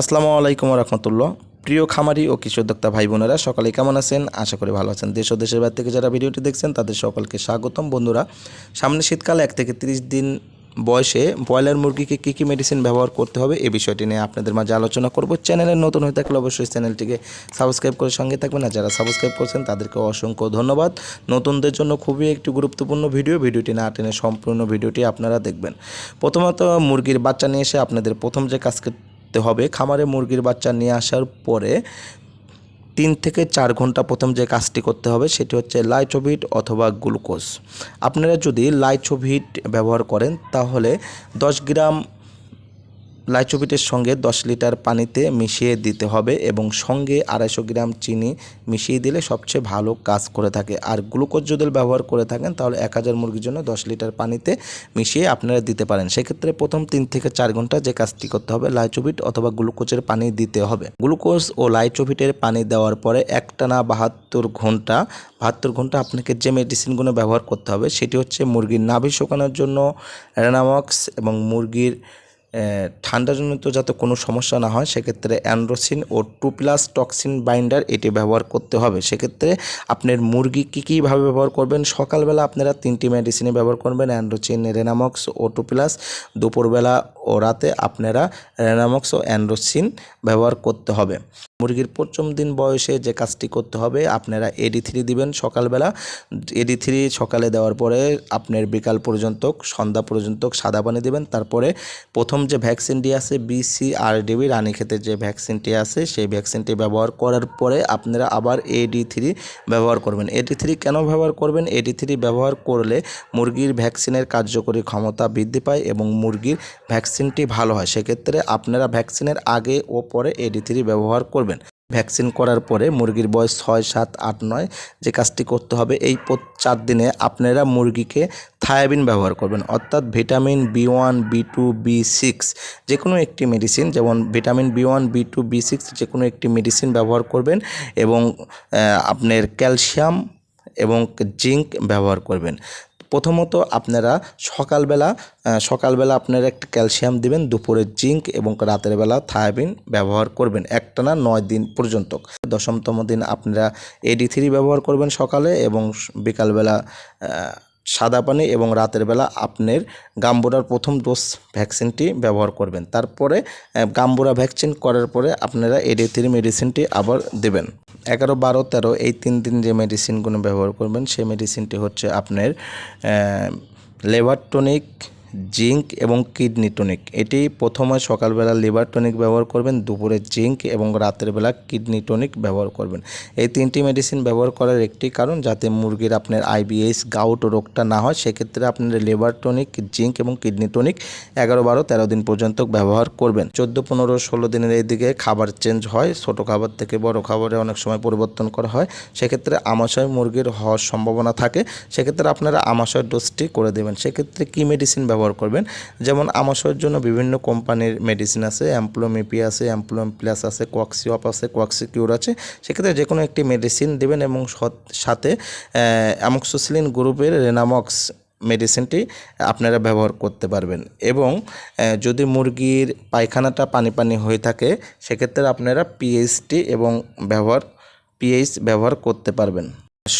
আসসালামু আলাইকুম রহমতুল্লাহ প্রিয় খামারি ও কৃষি উদ্যোক্তা ভাই বোনেরা সকালে কেমন আছেন? আশা করি ভালো আছেন। দেশ ও দেশের বাইরে থেকে যারা ভিডিওটি দেখছেন, তাদের সকলকে স্বাগতম। বন্ধুরা, সামনে শীতকালে, এক থেকে তিরিশ দিন বয়সে ব্রয়লার মুরগিকে কী কী মেডিসিন ব্যবহার করতে হবে এই বিষয়টি নিয়ে আপনাদের মাঝে আলোচনা করব। চ্যানেলে নতুন হয়ে থাকলে অবশ্যই চ্যানেলটিকে সাবস্ক্রাইব করে সঙ্গে থাকবেন। আর যারা সাবস্ক্রাইব করছেন, তাদেরকে অসংখ্য ধন্যবাদ। নতুনদের জন্য খুবই একটি গুরুত্বপূর্ণ ভিডিও। ভিডিওটি না টেনে সম্পূর্ণ ভিডিওটি আপনারা দেখবেন। প্রথমত, মুরগির বাচ্চা নিয়ে এসে আপনাদের প্রথম যে কাজ করতে হবে। খামারে মুরগির বাচ্চা নিয়ে আসার পরে তিন থেকে চার ঘণ্টা প্রথম যে কাজটি করতে হবে সেটি হচ্ছে লাইচোভিট অথবা গ্লুকোজ। আপনারা যদি লাইচোভিট ব্যবহার করেন তাহলে দশ গ্রাম লাইচোভিটের সঙ্গে দশ লিটার পানিতে মিশিয়ে দিতে হবে এবং সঙ্গে আড়াইশো গ্রাম চিনি মিশিয়ে দিলে সবচেয়ে ভালো কাজ করে থাকে। আর গ্লুকোজ যদি ব্যবহার করে থাকেন, তাহলে এক হাজার মুরগির জন্য দশ লিটার পানিতে মিশিয়ে আপনারা দিতে পারেন। সেক্ষেত্রে প্রথম তিন থেকে চার ঘণ্টা যে কাজটি করতে হবে লাইচোভিট অথবা গ্লুকোজের পানি দিতে হবে। গ্লুকোজ ও লাইচোভিটের পানি দেওয়ার পরে একটানা বাহাত্তর ঘণ্টা বাহাত্তর ঘণ্টা আপনাকে যে মেডিসিনগুলো ব্যবহার করতে হবে, সেটি হচ্ছে মুরগির নাভি শুকানোর জন্য রেনামক্স এবং মুরগির ঠান্ডাজনিত যাতে কোনো সমস্যা না হয়, সেক্ষেত্রে অ্যান্ড্রোসিন ও টু প্লাস টক্সিন বাইন্ডার এটি ব্যবহার করতে হবে। সেক্ষেত্রে আপনার মুরগি কী কীভাবে ব্যবহার করবেন? সকালবেলা আপনারা তিনটি মেডিসিনে ব্যবহার করবেন, অ্যান্ড্রোসিন, রেনামক্স ও টু প্লাস দুপুরবেলা ও রাতে আপনারা রেনামক্স ও অ্যান্ড্রোসিন ব্যবহার করতে হবে। মুরগির পঞ্চম দিন বয়সে যে কাজটি করতে হবে, আপনারা এডি থ্রি দিবেন সকালবেলা। এডি থ্রি সকালে দেওয়ার পরে আপনার বিকাল পর্যন্ত, সন্ধ্যা পর্যন্ত সাদা পানি দেবেন। তারপরে প্রথম যে ভ্যাকসিনটি আছে বিসিআরডিবি রানীক্ষেতের যে ভ্যাকসিনটি আছে, সেই ভ্যাকসিনটি ব্যবহার করার পরে আপনারা আবার এডি থ্রি ব্যবহার করবেন। এডি থ্রি কেন ব্যবহার করবেন? এডি থ্রি ব্যবহার করলে মুরগির ভ্যাকসিনের কার্যকরী ক্ষমতা বৃদ্ধি পায় এবং মুরগির ভ্যাকসিনটি ভালো হয়। সেক্ষেত্রে আপনারা ভ্যাকসিনের আগে ও পরে এডি থ্রি ব্যবহার করবেন। ভ্যাকসিন করার পরে মুরগির বয়স ছয়, সাত, আট, নয় যে কাজটি করতে হবে, এই চার দিনে আপনারা মুরগিকে থায়াবিন ব্যবহার করবেন। অর্থাৎ vitamin B one, B two, B six যে কোনো একটি মেডিসিন, যেমন vitamin B one, B two, B six যে কোনো একটি মেডিসিন ব্যবহার করবেন এবং আপনার ক্যালসিয়াম এবং জিঙ্ক ব্যবহার করবেন। প্রথমত আপনারা সকালবেলা সকালবেলা আপনারা একটা ক্যালসিয়াম দিবেন, দুপুরে জিঙ্ক এবং রাতের বেলা থায়াবিন ব্যবহার করবেন একটানা নয় দিন পর্যন্ত। দশমতম দিন আপনারা এডি থ্রি ব্যবহার করবেন সকালে এবং বিকালবেলা সাদা পানি এবং রাতের বেলা আপনার গাম্বুরার প্রথম ডোজ ভ্যাকসিনটি ব্যবহার করবেন। তারপরে গাম্বুরা ভ্যাকসিন করার পরে আপনারা এডি থ্রি মেডিসিনটি আবার দেবেন। এগারো বারো তেরো এই তিন দিন যে মেডিসিনগুলো ব্যবহার করবেন, সেই মেডিসিনটি হচ্ছে আপনার লেভার টনিক জিঙ্ক এবং কিডনি টনিক। এটি প্রথমে সকালবেলা লিভার টনিক ব্যবহার করবেন, দুপুরে জিঙ্ক এবং রাতের বেলা কিডনি টনিক ব্যবহার করবেন। এই তিনটি মেডিসিন ব্যবহার করার একটি কারণ, যাতে মুরগির আপনার আইবিএস গাউট রোগটা না হয়, সেক্ষেত্রে আপনার লিভার টনিক, জিঙ্ক এবং কিডনি টনিক এগারো বারো তেরো দিন পর্যন্ত ব্যবহার করবেন। চোদ্দ, পনেরো, ষোলো দিনের এই দিকে খাবার চেঞ্জ হয়। ছোট খাবার থেকে বড় খাবারে অনেক সময় পরিবর্তন করা হয়। সেক্ষেত্রে আমাশয় মুরগির হওয়ার সম্ভাবনা থাকে। সেক্ষেত্রে আপনারা আমাশয় ডোজটি করে দেবেন। সেক্ষেত্রে কী মেডিসিন ব্যবহার করবেন। যেমন আমাশয়ের জন্য বিভিন্ন কোম্পানির মেডিসিন আছে অ্যাম্প্লোমিপি আছে অ্যাম্প্লোম প্লাস আছে কোয়াক্সিওপ আছে কোয়াক্সিকিউর আছে। সেক্ষেত্রে যে কোনো একটি মেডিসিন দেবেন এবং সাথে অ্যামক্সোসিলিন গ্রুপের রেনামক্স মেডিসিনটি আপনারা ব্যবহার করতে পারবেন। এবং যদি মুরগির পায়খানাটা পানি পানি হয়ে থাকে, সেক্ষেত্রে আপনারা পিএইচটি এবং ব্যবহার পিএইচ ব্যবহার করতে পারবেন।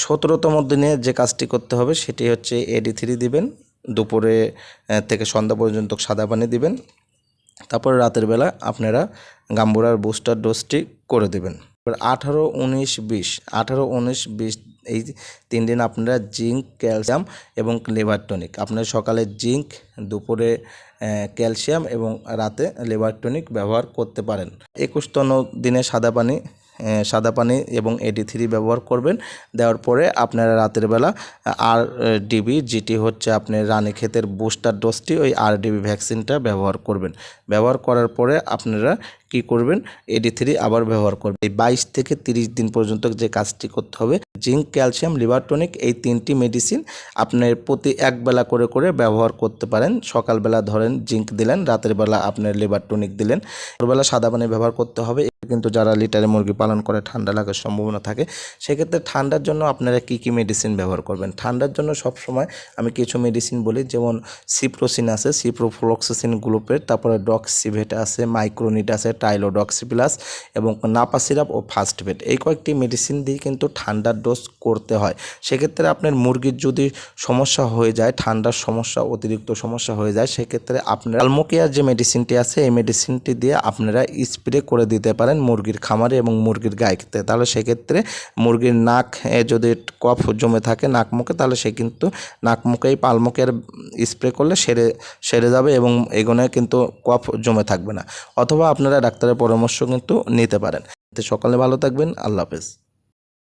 সতেরোতম দিনে যে কাজটি করতে হবে, সেটি হচ্ছে এডি থ্রি দিবেন। দুপুরে থেকে সন্ধ্যা পর্যন্ত সাদা পানি দিবেন। তারপর রাতের বেলা আপনারা গাম্বুরার বুস্টার ডোজটি করে দেবেন। এবার আঠারো উনিশ বিশ, আঠারো উনিশ বিশ, এই তিন দিন আপনারা জিঙ্ক, ক্যালসিয়াম এবং লিভার টনিক, আপনারা সকালে জিঙ্ক, দুপুরে ক্যালসিয়াম এবং রাতে লিভার টনিক ব্যবহার করতে পারেন। একুশতম দিনে সাদা পানি সাদা পানি এবং এডি থ্রি ব্যবহার করবেন। দেওয়ার পরে আপনারা রাতের বেলা আর ডিবি যেটি হচ্ছে আপনার রানীক্ষেতের বুস্টার ডোজটি, ওই আর ডিবি ভ্যাকসিনটা ব্যবহার করবেন। ব্যবহার করার পরে আপনারা কি করবেন এডি থ্রি আবার ব্যবহার করবেন। এই বাইশ থেকে তিরিশ দিন পর্যন্ত যে কাজটি করতে হবে, জিঙ্ক, ক্যালসিয়াম, লিভার টনিক, এই তিনটি মেডিসিন আপনার প্রতি এক বেলা করে করে ব্যবহার করতে পারেন। সকালবেলা ধরেন জিঙ্ক দিলেন, রাতের বেলা আপনার লিভার টনিক দিলেন। ভোরবেলা সাদা পানি ব্যবহার করতে হবে কিন্তু যারা লিটারে মুরগি পালন করে, ঠান্ডা লাগার সম্ভাবনা থাকে, সেক্ষেত্রে ঠান্ডার জন্য আপনারা কী কী মেডিসিন ব্যবহার করবেন? ঠান্ডার জন্য সব সময় আমি কিছু মেডিসিন বলি, যেমন সিপ্রোসিন আছে সিপ্রোফ্লক্সিসিন গ্লুপেট তারপরে ডক্সিভেট আছে মাইক্রোনিট আছে টাইলোডক্সি প্লাস এবং নাপা সিরাপ ও ফাস্টভেট এই কয়েকটি মেডিসিন দিয়ে কিন্তু ঠান্ডার ডোজ করতে হয়। সেক্ষেত্রে আপনার মুরগির যদি সমস্যা হয়ে যায়, ঠান্ডার সমস্যা, অতিরিক্ত সমস্যা হয়ে যায়, সেক্ষেত্রে আপনার আলমোকিয়ার যে মেডিসিনটি আছে, এই মেডিসিনটি দিয়ে আপনারা স্প্রে করে দিতে পারেন মুরগির খামারে এবং মুরগির গায়েতে তাহলে সেক্ষেত্রে মুরগির নাক যদি কফ জমে থাকে নাক মুখে, তাহলে সে কিন্তু নাক মুখেই এই পালমোকের স্প্রে করলে সেরে সেরে যাবে এবং এগুলো কিন্তু কফ জমে থাকবে না। অথবা আপনারা ডাক্তারের পরামর্শ কিন্তু নিতে পারেন। সকালে ভালো থাকবেন, আল্লাহ হাফেজ।